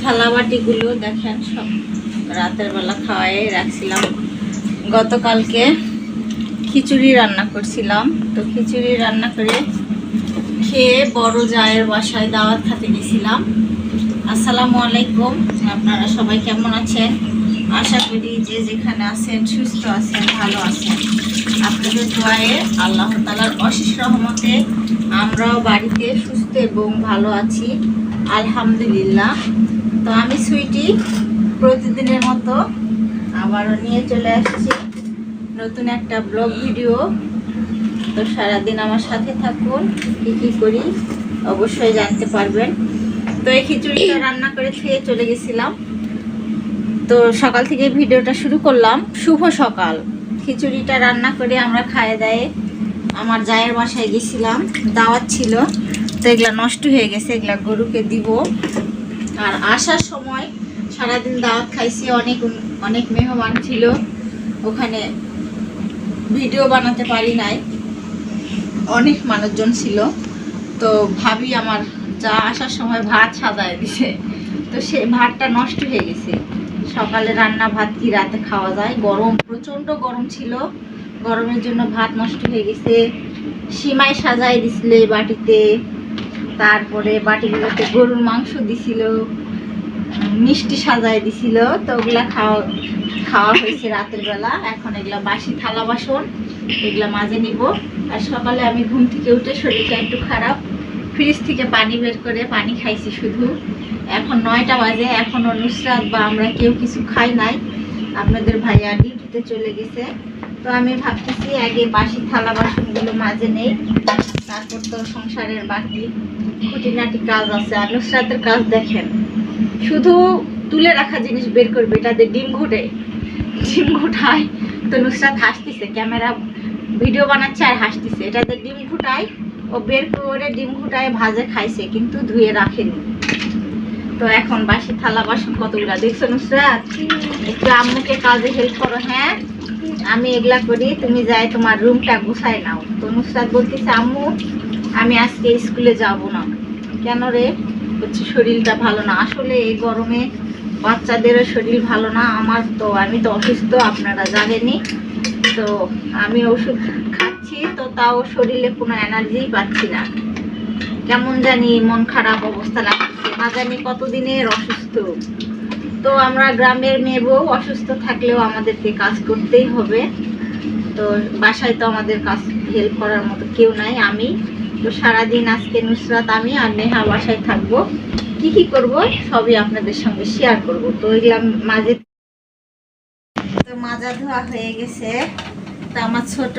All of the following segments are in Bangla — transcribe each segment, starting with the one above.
থালাবাটিগুলো দেখেন সব রাতের বেলা খাওয়াই রাখছিলাম। গতকালকে খিচুড়ি রান্না করছিলাম। তো খিচুড়ি রান্না করে খেয়ে বড় জায়ের বাসায় দাওয়াত খাতে গেছিলাম। আসসালামু আলাইকুম, আপনারা সবাই কেমন আছেন? আশা করি যে যেখানে আছেন, সুস্থ আছেন, ভালো আছেন। আপনাদের দোয়ায়ে আল্লাহ তালার অশেষ রহমতে আমরাও বাড়িতে সুস্থ এবং ভালো আছি। আলহামদুলিল্লাহ। তো আমি সুইটি প্রতিদিনের মতো আবারও নিয়ে চলে আসছি। নতুন একটা ব্লগ ভিডিও। তো সারাদিন আমার সাথে থাকুন, কী কী করি অবশ্যই জানতে পারবেন। তো এই খিচুড়িটা রান্না করে খেয়ে চলে গেছিলাম। তো সকাল থেকে ভিডিওটা শুরু করলাম। শুভ সকাল। খিচুড়িটা রান্না করে আমরা খায়ে দেয়ে আমার জায়ের বাসায় গেছিলাম। দাওয়াত ছিল। তো এগুলা নষ্ট হয়ে গেছে। এগুলা গরুকে দিব। আর আসার সময় সারাদিন দাওয়াত খাইছি, অনেক অনেক মেহমান ছিল। ওখানে ভিডিও বানাতে পারি নাই। অনেক মানুষজন ছিল। তো ভাবি আমার যা আসার সময় ভাত সাজায় দিছে। তো সে ভাতটা নষ্ট হয়ে গেছে। সকালে রান্না ভাত কি রাতে খাওয়া যায়? গরম, প্রচণ্ড গরম ছিল। গরমের জন্য ভাত নষ্ট হয়ে গেছে। সিমাই সাজায় দিছিল বাটিতে। তারপরে বাটিগুলোতে গরুর মাংস দিছিল, মিষ্টি সাজাই দিছিল, তো ওগুলা খাওয়া খাওয়া হয়েছে রাতের বেলা। এখন এগুলা বাসি থালা বাসন, এগুলা মাঝে নিব। আর সকালে আমি ঘুম থেকে উঠে শরীরটা একটু খারাপ। ফ্রিজ থেকে পানি বের করে পানি খাইছি শুধু। এখন নয়টা বাজে এখনও নুসরাত বা আমরা কেউ কিছু খাই নাই। আপনাদের ভাইয়া ডিউটিতে চলে গেছে। তো আমি ভাবতেছি আগে বাসি থালা বাসনগুলো মাঝে নেই। তারপর তো সংসারের বাকি খুঁটিনাটি কাজ আছে। আর নুসরাতের কাজ দেখেন, শুধু তুলে রাখা জিনিস বের করবে এটাতে ডিম ঘুটে। ডিম ঘুটায় তো নুসরাত হাসতেছে, ক্যামেরা ভিডিও বানাচ্ছে আর হাসতেছে। এটাতে ডিম ঘুটায়, ও বের করে ডিম ঘুটায় ভাজে খাইছে, কিন্তু ধুয়ে রাখেনি। তো এখন বাসি থালা বাসন কতগুলা? দেখছ নুসরাত? একটু আম্মুকে কাজে হেল্প করো হ্যাঁ? আমি এগুলা করি, তুমি যাই তোমার রুমটা গুছাই নাও। তো নুসরাত বলতেছে, আম্মু, আমি আজকে স্কুলে যাব না। কেন রে? হচ্ছে শরীরটা ভালো না। আসলে এই গরমে বাচ্চাদেরও শরীর ভালো না, আমার তো, আমি তো অসুস্থ, আপনারা জানেনই। তো আমি ওষুধ খাচ্ছি, তো তাও শরীরে কোনো এনার্জি পাচ্ছি না। কেমন জানি মন খারাপ অবস্থা লাগছে, না জানি কতদিনের অসুস্থ। তো আমরা গ্রামের মেয়ে বউ অসুস্থ থাকলেও আমাদেরকে কাজ করতেই হবে। তো বাসায় তো আমাদের কাজ হেল্প করার মতো কেউ নাই, আমি। তো সারাদিন আজকে নুসরাত, আমি আর নেহা বাসায় থাকব। কি কি করব সবই আপনাদের সঙ্গে শেয়ার করব। তো এগুলা মাঝে তো মাজা ধোয়া হয়ে গেছে। তো আমার ছোট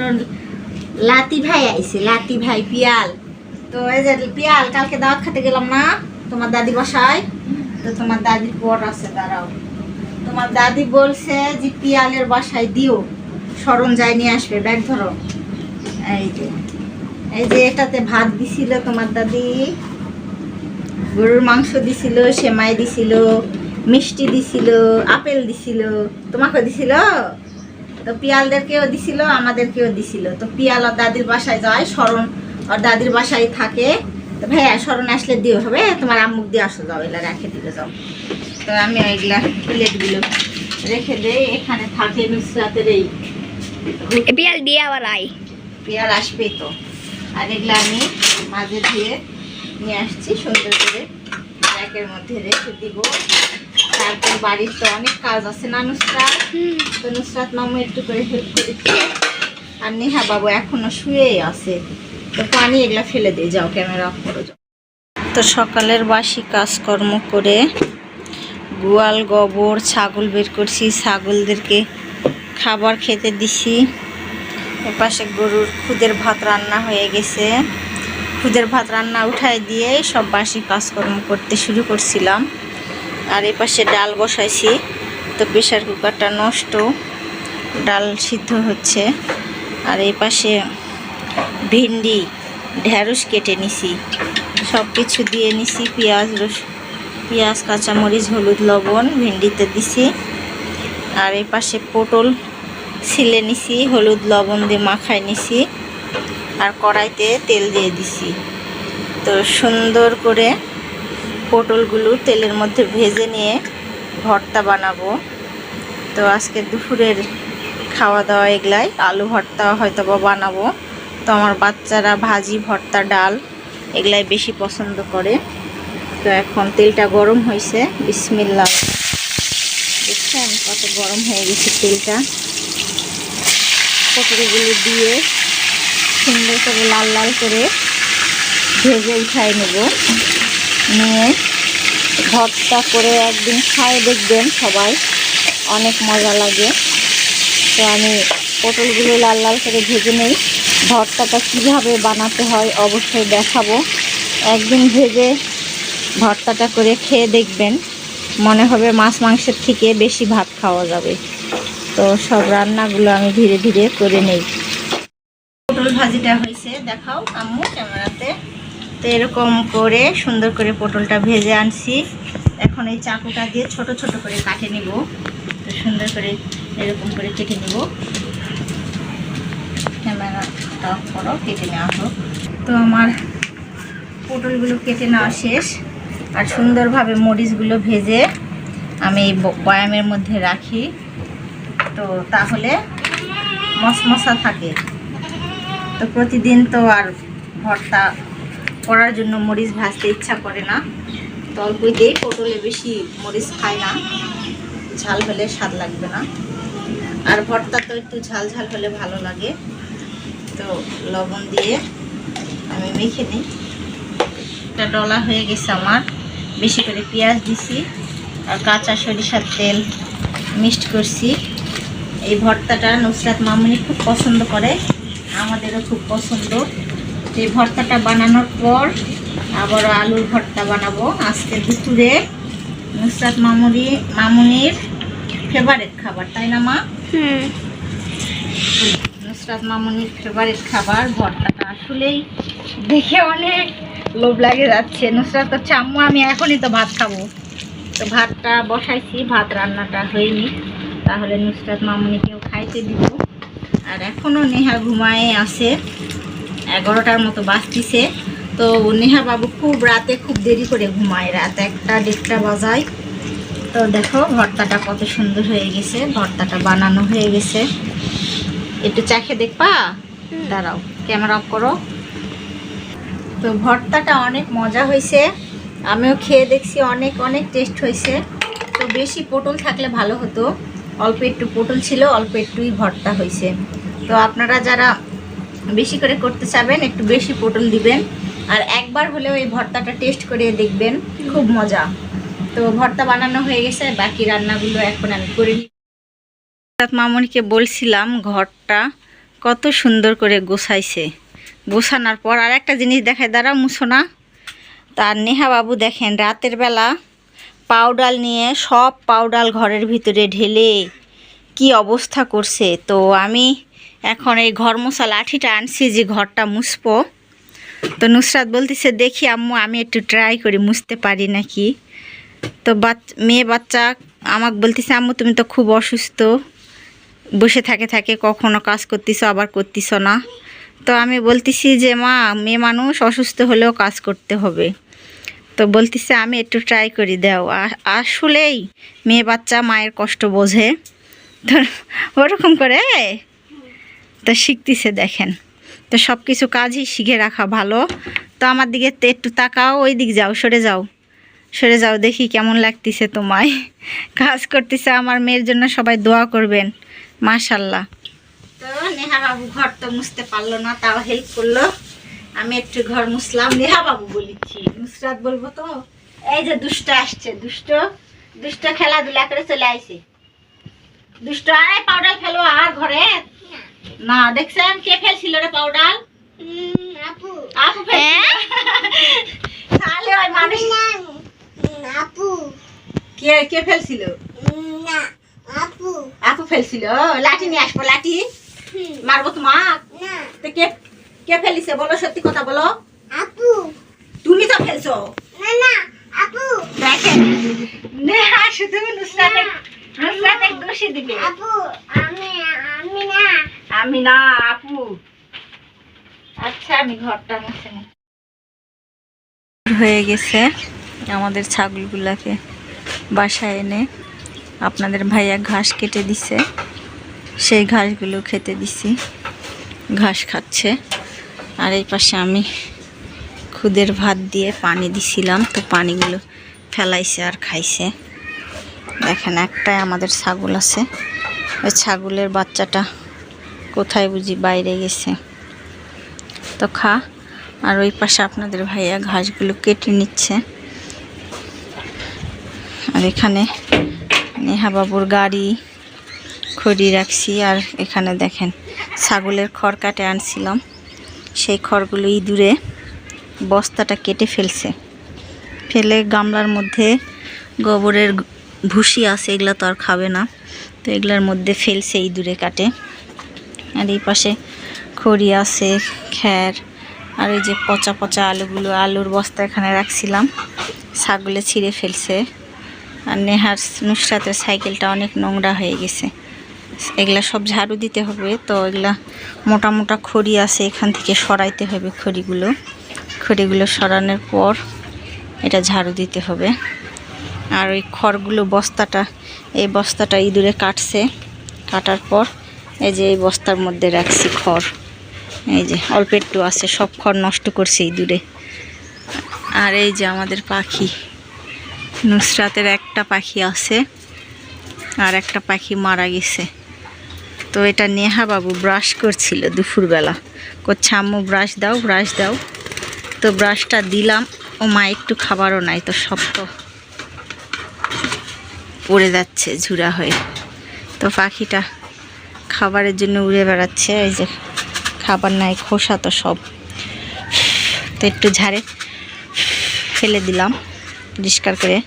লাতি ভাই আইছে, লাতি ভাই পিয়াল। তো এই যে পিয়াল, কালকে দাওয়াত খেতে গেলাম না তোমার দাদি বাসায়। তো তোমার দাদির পর আছে, দাঁড়াও। তোমার দাদি বলছে যে পিয়ালের বাসায় দিও সরঞ্জায় নিয়ে আসবে, ব্যাগ ধরো। এই যে এই যে এটাতে ভাত দিছিল তোমার দাদি, গরুর মাংস দিছিল, সেমাই দিছিল, মিষ্টি দিছিল, আপেল দিছিল। তোমাকে দিছিল? তো পিয়ালদেরকেও দিছিল, আমাদেরকেও দিছিল। তো পিয়াল ওর দাদির বাসায় যায় শরণ ওর দাদির বাসায় থাকে। তো ভাইয়া শরণ আসলে দিও হবে? তোমার আম্মুক দিয়ে আসো যাও এগুলা রেখে দিলে যাও। তো আমি এগুলা প্লেটগুলো রেখে দেই এখানে থাকে নুসরাতের এই পিয়াল দিয়ে আবার আই পেয়ার আসবে তো। আর এগুলো আমি মাঝে ধুয়ে নিয়ে আসছি সুন্দর করে র্যাকের মধ্যে রেখে দিব। তারপর বাড়ির তো অনেক কাজ আছে না নুসরাত? তো নুসরাত মামু একটু করে হেল্প করেছে। আর নেহা বাবু এখনও শুয়েই আছে। তো পানি এগুলা ফেলে দিয়ে যাও ক্যামেরা অফ করো, যাও। তো সকালের বাসি কাজকর্ম করে গোয়াল, গোবর, ছাগল বের করছি, ছাগলদেরকে খাবার খেতে দিছি। এপাশে গরুর খুদের ভাত রান্না হয়ে গেছে। খুদের ভাত রান্না উঠাই দিয়ে সব বাসি কাজকর্ম করতে শুরু করছিলাম। আর এপাশে ডাল বসাইছি, তো প্রেশার কুকারটা নষ্ট, ডাল সিদ্ধ হচ্ছে। আর এই পাশে ভেন্ডি ঢ্যাঁড়স কেটে নিছি। সব কিছু দিয়ে নিছি, পেঁয়াজ, রস, পেঁয়াজ, কাঁচামরিচ, হলুদ, লবণ, ভেন্ডিতে দিছি। আর এই পাশে পটল ছিলে নিছি, হলুদ, লবণ দিয়ে মাখাই নিছি। আর কড়াইতে তেল দিয়ে দিছি। তো সুন্দর করে পটলগুলো তেলের মধ্যে ভেজে নিয়ে ভর্তা বানাবো। তো আজকে দুপুরের খাওয়া দাওয়া এগুলাই, আলু ভর্তা হয়তো বা বানাবো। তো আমার বাচ্চারা ভাজি, ভর্তা, ডাল এগুলাই বেশি পছন্দ করে। তো এখন তেলটা গরম হয়েছে বিসমিল্লা দেখছেন কত গরম হয়ে গেছে তেলটা। পটলগুলো দিয়ে সুন্দর করে লাল লাল করে ভেজে উঠাই নেব। নিয়ে ভর্তা করে একদিন খায় দেখবেন সবাই। অনেক মজা লাগে। তো আমি পটলগুলো লাল লাল করে ভেজে নেই। ভর্তাটা কীভাবে বানাতে হয় অবশ্যই দেখাবো। একদিন ভেজে ভর্তাটা করে খেয়ে দেখবেন। মনে হবে মাছ মাংসের থেকে বেশি ভাত খাওয়া যাবে। তো সব রান্নাগুলো আমি ধীরে ধীরে করে নেই। পটল ভাজিটা হয়েছে। দেখাও আম্মু ক্যামেরাতে। তো এরকম করে সুন্দর করে পটলটা ভেজে আনছি। এখন এই চাকুটা দিয়ে ছোট ছোট করে কাটে নিব। সুন্দর করে এরকম করে কেটে নিব। ক্যামেরাটা অফ করো কেটে নেওয়া হোক। তো আমার পটলগুলো কেটে নেওয়া শেষ। আর সুন্দরভাবে মরিচগুলো ভেজে আমি এই বয়ামের মধ্যে রাখি। তো তাহলে মশমশা থাকে। তো প্রতিদিন তো আর ভর্তা করার জন্য মরিচ ভাজতে ইচ্ছা করে না। তো অল্পই দিই পটলে বেশি মরিচ খায় না। ঝাল হলে স্বাদ লাগবে না। আর ভর্তা তো একটু ঝাল ঝাল হলে ভালো লাগে। তো লবণ দিয়ে আমি মেখে নিই। একটা ডলা হয়ে গেছে আমার। বেশি করে পেঁয়াজ দিছি আর কাঁচা সরিষার তেল মিক্সড করছি। এই ভর্তাটা নুসরাত মামুনি খুব পছন্দ করে, আমাদেরও খুব পছন্দ। এই ভর্তাটা বানানোর পর আবার আলুর ভর্তা বানাবো। আজকে দুপুরে নুসরাত মামুনি, মামুনির ফেভারেট খাবার, তাই না মা? হুম। নুসরাত মামুনির ফেভারিট খাবার, ভর্তাটা আসলেই দেখে অনেক লোভ লাগে যাচ্ছে। নুসরাত তো আম্মু, আমি এখনই তো ভাত খাব। তো ভাতটা বসাইছি, ভাত রান্নাটা হয়নি। তাহলে নুসরাত মামুনিকেও খাইতে দিব। আর এখনও নেহা ঘুমায়ে আছে, এগারোটার মতো বাজতিছে। তো নেহা বাবু খুব রাতে খুব দেরি করে ঘুমায়, রাত একটা দেড়টা বাজায়। তো দেখো, ভর্তাটা কত সুন্দর হয়ে গেছে, ভর্তাটা বানানো হয়ে গেছে। একটু চাখে দেখবা? দাঁড়াও ক্যামেরা অফ করো। তো ভর্তাটা অনেক মজা হয়েছে। আমিও খেয়ে দেখছি অনেক অনেক টেস্ট হয়েছে। তো বেশি পটল থাকলে ভালো হতো। অল্প একটু পটল ছিল অল্প একটুই ভর্তা হয়েছে। তো আপনারা যারা বেশি করে করতে চাবেন একটু বেশি পটল দিবেন। আর একবার হলেও এই ভর্তাটা টেস্ট করে দেখবেন খুব মজা। তো ভর্তা বানানো হয়ে গেছে বাকি রান্নাগুলো এখন আমি করে নিই। মামনিকে বলছিলাম, ঘরটা কত সুন্দর করে গোছাইছে। গোছানোর পর আর একটা জিনিস দেখায় দাঁড়া মুছো না। তার নেহা বাবু দেখেন, রাতের বেলা পাউডার নিয়ে সব পাউডার ঘরের ভিতরে ঢেলে কি অবস্থা করছে। তো আমি এখন এই ঘর মোছা লাঠিটা আনছি যে ঘরটা মুছবো। তো নুসরাত বলতেছে, দেখি আম্মু, আমি একটু ট্রাই করি, মুছতে পারি নাকি? তো বাচ, মেয়ে বাচ্চা আমাকে বলতেছে, আম্মু, তুমি তো খুব অসুস্থ। বসে থাকে থাকে কখনো কাজ করতিস আবার করতিস না। তো আমি বলতেছি যে, মা, মেয়ে মানুষ, অসুস্থ হলেও কাজ করতে হবে। তো বলতেছে, আমি একটু ট্রাই করি, দাও। আসলেই মেয়ে বাচ্চা মায়ের কষ্ট বোঝে। তো ওরকম করে তো শিখতেছে, দেখেন। তো সব কিছু কাজই শিখে রাখা ভালো। তো আমার দিকে একটু তাকাও, ওই দিক যাও, সরে যাও। সরে যাও, দেখি কেমন লাগতেছে তোমায়। কাজ করতেছে, আমার মেয়ের জন্য সবাই দোয়া করবেন। মাশাল্লাহ তো নেহা বাবু ঘর তো মুছতে পারল না তাও হেল্প করল। আমি একটু ঘর মুছলাম নেহা বাবু বলেছি নুসরাত বলব তো এই যে দুষ্ট আসছে দুষ্ট দুষ্ট খেলাধুলা করে চলে আইছে। দুষ্ট আরে পাউডার ফেলো আর ঘরে? না দেখছেন কে ফেলছিল রে পাউডার? আপু। আপু তাহলে ওই মানুষ আপু। কে কে ফেলছিল? ফেলছিল? লাঠি নিয়ে আসব লাঠি। মারবো তোমার তো কে কে ফেলিছে বলো সত্যি কথা বলো। আপু। তুমি তো ফেলছো। না না আপু। দেখেন নেহা শুধু নুসরাতে নুসরাতে দোষী দিবে। আপু আমি আমি না। আমি না আপু। আচ্ছা আমি ঘরটা মুছে হয়ে গেছে আমাদের ছাগলগুলাকে বাসায় এনে। আপনাদের ভাইয়া ঘাস কেটে দিছে। সেই ঘাসগুলো খেতে দিছি। ঘাস খাচ্ছে। আর এই পাশে আমি খুদের ভাত দিয়ে পানি দিছিলাম, তো পানিগুলো ফেলাইছে আর খাইছে। দেখেন, একটাই আমাদের ছাগল আছে। ওই ছাগলের বাচ্চাটা কোথায় বুঝি বাইরে গেছে। তো খা। আর ওই পাশে আপনাদের ভাইয়া ঘাসগুলো কেটে নিচ্ছে। আর এখানে নেহা বাবুর গাড়ি খড়ি রাখছি, আর এখানে দেখেন ছাগলের খড় কাটে আনছিলাম। সেই খড়গুলো ইঁদুরে বস্তাটা কেটে ফেলছে। ফেলে গামলার মধ্যে গোবরের ভুসি আছে, এগুলো তো আর খাবে না। তো এগুলোর মধ্যে ফেলছে ইঁদুরে কাটে। আর এই পাশে খড়ি আছে, খ্যার, আর ওই যে পচা পচা আলুগুলো, আলুর বস্তা এখানে রাখছিলাম। ছাগলে ছিঁড়ে ফেলছে। আর নেহার নুসরাতের সাইকেলটা অনেক নোংরা হয়ে গেছে। এগুলা সব ঝাড়ু দিতে হবে, তো এগুলা মোটা মোটা খড়ি আছে, এখান থেকে সরাইতে হবে খড়িগুলো। খড়িগুলো সরানোর পর এটা ঝাড়ু দিতে হবে। আর ওই খড়গুলো বস্তাটা, এই বস্তাটা ইঁদুরে কাটছে। কাটার পর এই যে এই বস্তার মধ্যে রাখছি খড়। এই যে অল্প একটু আছে, সব খড় নষ্ট করছে ইঁদুরে। আর এই যে আমাদের পাখি। নুসরাতের একটা পাখি আছে আর একটা পাখি মারা গেছে। তো এটা নেহা বাবু ব্রাশ করছিল দুপুরবেলা। করছে আম্মু ব্রাশ দাও ব্রাশ দাও। তো ব্রাশটা দিলাম। ও মা, একটু খাবারও নাই তো সব তো পড়ে যাচ্ছে ঝুরা হয়ে। তো পাখিটা খাবারের জন্য উড়ে বেড়াচ্ছে। এই যে খাবার নাই, খোসা তো সব। তো একটু ঝাড়ে ফেলে দিলাম। পরিষ্কার করে।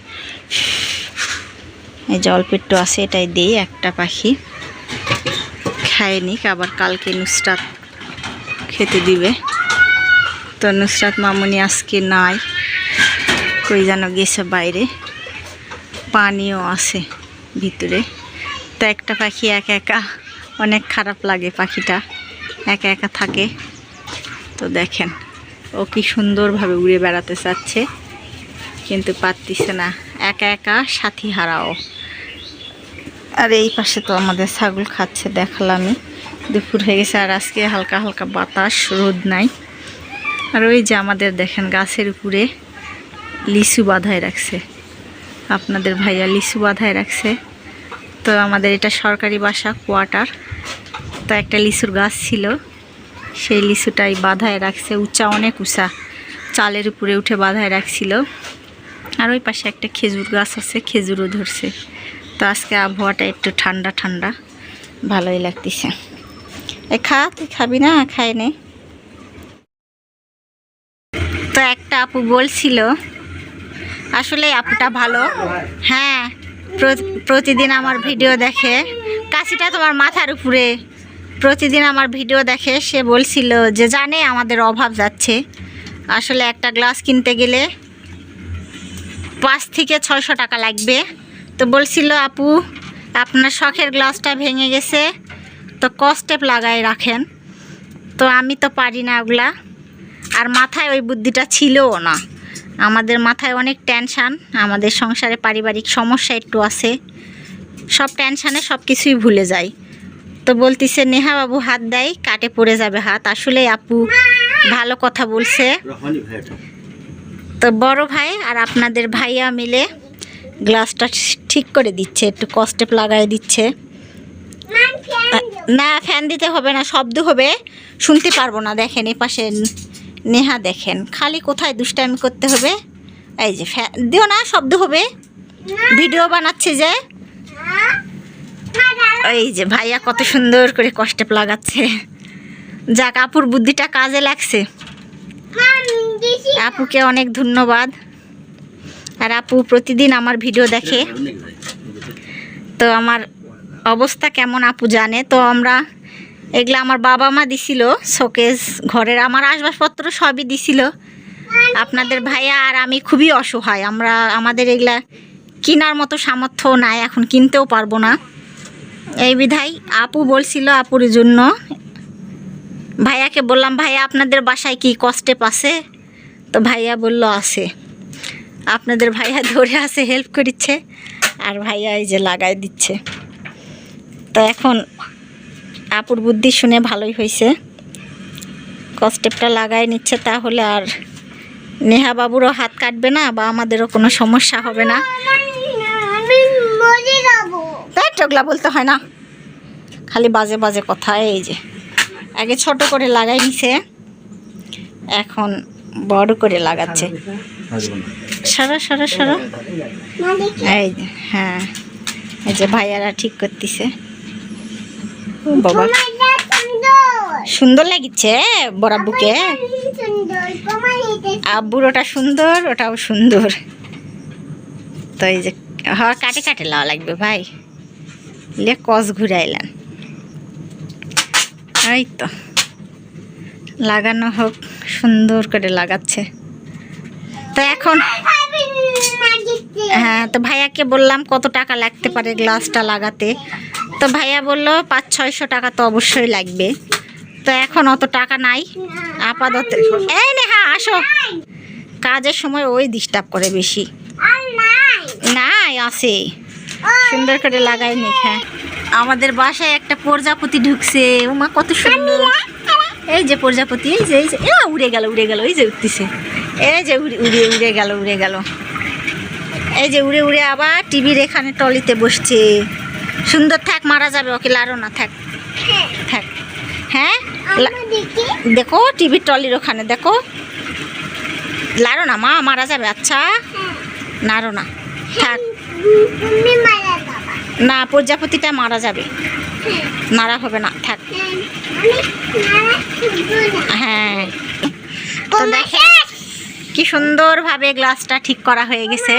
এই যে অল্প একটু আছে, এটাই দিই একটা পাখি। খায়নি আবার কালকে নুসরাত খেতে দিবে। তো নুসরাত মামুনি আজকে নাই, কই যেন গেছে বাইরে। পানিও আছে ভিতরে। তো একটা পাখি একা একা, অনেক খারাপ লাগে পাখিটা। একা একা থাকে। তো দেখেন, ও কি সুন্দরভাবে উড়ে বেড়াতে চাচ্ছে। কিন্তু পারতিছে না। একা একা সাথী হারাও। আর এই পাশে তো আমাদের ছাগল খাচ্ছে, দেখালামই। দুপুর হয়ে গেছে আর আজকে হালকা হালকা বাতাস, রোদ নাই। আর ওই যে আমাদের দেখেন গাছের উপরে লিচু বাঁধায় রাখছে। আপনাদের ভাইয়া লিচু বাঁধায় রাখছে। তো আমাদের এটা সরকারি বাসা, কোয়ার্টার। তো একটা লিচুর গাছ ছিল। সেই লিচুটাই বাঁধায় রাখছে, উঁচা, অনেক উঁচা। চালের উপরে উঠে বাঁধায় রাখছিল। আর ওই পাশে একটা খেজুর গাছ আছে, খেজুরও ধরছে। তো আজকে আবহাওয়াটা একটু ঠান্ডা ঠান্ডা। ভালোই লাগতেছে। এ খা, তুই খাবি না? খাই নে। তো একটা আপু বলছিল, আসলে আপুটা ভালো। হ্যাঁ প্রতিদিন আমার ভিডিও দেখে। কাশিটা তোমার মাথার উপরে। প্রতিদিন আমার ভিডিও দেখে, সে বলছিল যে, জানে আমাদের অভাব যাচ্ছে। আসলে একটা গ্লাস কিনতে গেলে পাঁচ থেকে ছয়শো টাকা লাগবে। তো বলছিল, আপু, আপনার শখের গ্লাসটা ভেঙে গেছে, তো কস্টেপ লাগাই রাখেন। তো আমি তো পারি না ওগুলা। আর মাথায় ওই বুদ্ধিটা ছিলও না। আমাদের মাথায় অনেক টেনশান আমাদের সংসারে পারিবারিক সমস্যা একটু আছে। সব টেনশানে সব কিছুই ভুলে যাই। তো বলতিছে, নেহা বাবু হাত দেয়, কাটে পড়ে যাবে হাত। আসলে আপু ভালো কথা বলছে। তো বড় ভাই আর আপনাদের ভাইয়া মিলে গ্লাসটা ঠিক করে দিচ্ছে, একটু কস্টেপ লাগাই দিচ্ছে। না, ফ্যান দিতে হবে না, শব্দ হবে। শুনতে পারব না, দেখেন এই পাশে নেহা দেখেন। খালি কোথায় দুষ্টামি করতে হবে? এই যে ফ্যান দিও না, শব্দ হবে। ভিডিও বানাচ্ছে যে। এই যে ভাইয়া কত সুন্দর করে কষ্টেপ লাগাচ্ছে। যাক, আপুর বুদ্ধিটা কাজে লাগছে। আপুকে অনেক ধন্যবাদ। আর আপু প্রতিদিন আমার ভিডিও দেখে। তো আমার অবস্থা কেমন আপু জানে? তো আমরা এগুলো আমার বাবা মা দিছিল, শোকেস ঘরের। আমার আসবাবপত্র সবই দিছিল। আপনাদের ভাইয়া আর আমি খুবই অসহায়। আমরা, আমাদের এগুলা কেনার মতো সামর্থ্য নাই, এখন কিনতেও পারব না। এই বিধাই আপু বলছিল আপুর জন্য। ভাইয়াকে বললাম, ভাইয়া, আপনাদের বাসায় কি কষ্টে আছে তো ভাইয়া বলল, আছে। আপনাদের ভাইয়া ধরে আছে হেল্প করিচ্ছে, আর ভাইয়া এই যে লাগাই দিচ্ছে। তো এখন আপুর বুদ্ধি শুনে ভালোই হয়েছে কস্টেপটা লাগাই নিচ্ছে তাহলে আর নেহা বাবুরও হাত কাটবে না, বা আমাদেরও কোনো সমস্যা হবে না। তাই টগলা বলতে হয় না। খালি বাজে বাজে কথা, এই যে। আগে ছোট করে লাগাই নিছে। এখন বড় করে লাগাচ্ছে। সারা, সরা সরা? এই হ্যাঁ। এই যে ভাইয়ারা ঠিক করতেছে। বাবা। সুন্দর লাগিচ্ছে তোমার এটা আব্বুর ওটা সুন্দর, ওটাও সুন্দর। তো এই যে হ্যাঁ কাটে কাটে লাওয়া লাগবে ভাই। লে কস ঘুরাইলেন। এই তো, লাগানো হোক। সুন্দর করে লাগাচ্ছে। তো এখন হ্যাঁ তো ভাইয়াকে বললাম কত টাকা লাগতে পারে গ্লাসটা লাগাতে। তো ভাইয়া বলল পাঁচ ছয়শো টাকা তো অবশ্যই লাগবে। তো এখন অত টাকা নাই। আপাতত এই নে হ্যাঁ আসো। কাজের সময় ওই ডিস্টার্ব করে বেশি। নাই নাই আছে। সুন্দর করে লাগাই নি হ্যাঁ। আমাদের বাসায় একটা প্রজাপতি ঢুকছে। ওমা কত সুন্দর। এই যে প্রজাপতি এই যে এই যে এ, উড়ে গেল উড়ে গেল এই যে উঠতেছে। এই যে উড়ে উড়ে উড়ে গেল উড়ে গেল। এই যে উড়ে উড়ে আবার টিভির এখানে টলিতে বসছে। সুন্দর থাক মারা যাবে ওকে লারো না থাক। থাক। হ্যাঁ? দেখি টিভির টলির ওখানে দেখো। লারো না মা মারা যাবে আচ্ছা। নাড়ো না থাক। যাবা। না প্রজাপতিটা মারা যাবে। নাড়া হবে না। না হ্যাঁ। তো দেখেন কি সুন্দরভাবে গ্লাসটা ঠিক করা হয়ে গেছে।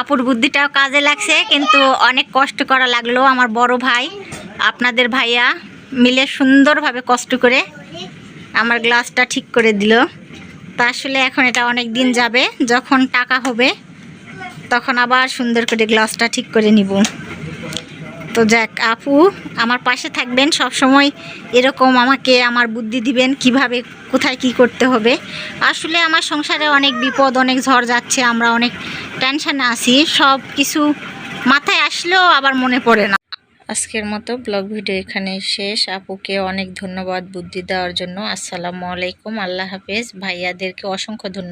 আপুর বুদ্ধিটাও কাজে লাগছে কিন্তু অনেক কষ্ট করা লাগল আমার বড় ভাই। আপনাদের ভাইয়া মিলে সুন্দরভাবে কষ্ট করে আমার গ্লাসটা ঠিক করে দিল। তা আসলে এখন এটা অনেক দিন যাবে যখন টাকা হবে তখন আবার সুন্দর করে গ্লাসটা ঠিক করে নিব। তো যাক, আপু, আমার পাশে থাকবেন সব সময় এরকম আমাকে আমার বুদ্ধি দিবেন কীভাবে, কোথায় কি করতে হবে। আসলে আমার সংসারে অনেক বিপদ, অনেক ঝড় যাচ্ছে, আমরা অনেক টেনশানে আছি সব কিছু মাথায় আসলেও আবার মনে পড়ে না। আজকের মতো ব্লগ ভিডিও এখানে শেষ। আপুকে অনেক ধন্যবাদ বুদ্ধি দেওয়ার জন্য। আসসালামু আলাইকুম, আল্লাহ হাফেজ। ভাইয়াদেরকে অসংখ্য ধন্যবাদ।